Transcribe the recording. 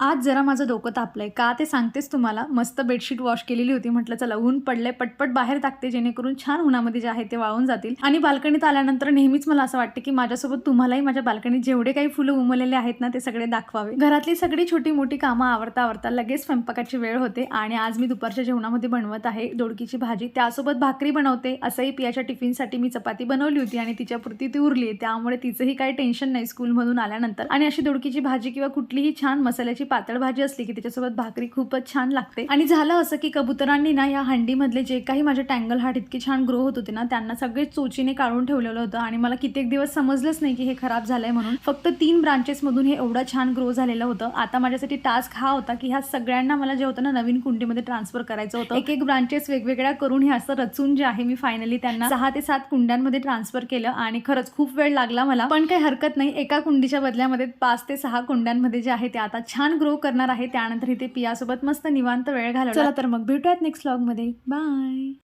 आज जरा माझं डोकं आहे का ते सांगतेच तुम्हाला? मस्त बेडशीट वॉश केलेली होती. म्हटलं चला ऊन पडलंय पटपट बाहेर टाकते जेणेकरून छान उन्हामध्ये जे आहे ते वाळून जातील. आणि बाल्कनीत आल्यानंतर नेहमीच मला असं वाटतं की माझ्यासोबत तुम्हालाही माझ्या बाल्कनीत जेवढे काही फुलं उमललेले आहेत ना ते सगळे दाखवावे. घरातली सगळी छोटी मोठी कामं आवरता आवरता लगेच स्वयंपाकाची वेळ होते आणि आज मी दुपारच्या जेवणामध्ये बनवत आहे दोडकीची भाजी. त्यासोबत भाकरी बनवते. असंही पियाच्या टिफिनसाठी मी चपाती बनवली होती आणि तिच्यापुरती ती उरली. त्यामुळे तिचंही काही टेन्शन नाही स्कूलमधून आल्यानंतर. आणि अशी दोडकीची भाजी किंवा कुठलीही छान मसाल्याची पातळ भाजी असली की त्याच्यासोबत भाकरी खूपच छान लागते. आणि झालं असं की कबुतरांनी ना या हंडीमधले जे काही माझे टँगल हार्ट इतके छान ग्रो होत होते ना त्यांना सगळे चोचीने काढून ठेवलेलं होतं आणि मला कित्येक दिवस समजलंच नाही की हे खराब झालंय म्हणून. फक्त तीन ब्रांचेसमधून हे एवढं छान ग्रो झालेलं होतं. आता माझ्यासाठी टास्क हा होता की ह्या सगळ्यांना मला जे होतं ना नवीन कुंडीमध्ये ट्रान्सफर करायचं होतं. एक एक ब्रांचेस वेगवेगळ्या करून हे असं रचून जे आहे मी फायनली त्यांना सहा ते सात कुंड्यांमध्ये ट्रान्सफर केलं आणि खरंच खूप वेळ लागला मला. पण काही हरकत नाही एका कुंडीच्या बदल्यामध्ये पाच ते सहा कुंड्यांमध्ये जे आहे ते आता छान ग्रो करणार आहे. त्यानंतर इथे पियासोबत मस्त निवांत वेळ घालवला. तर मग भेटूयात नेक्स्टमध्ये. बाय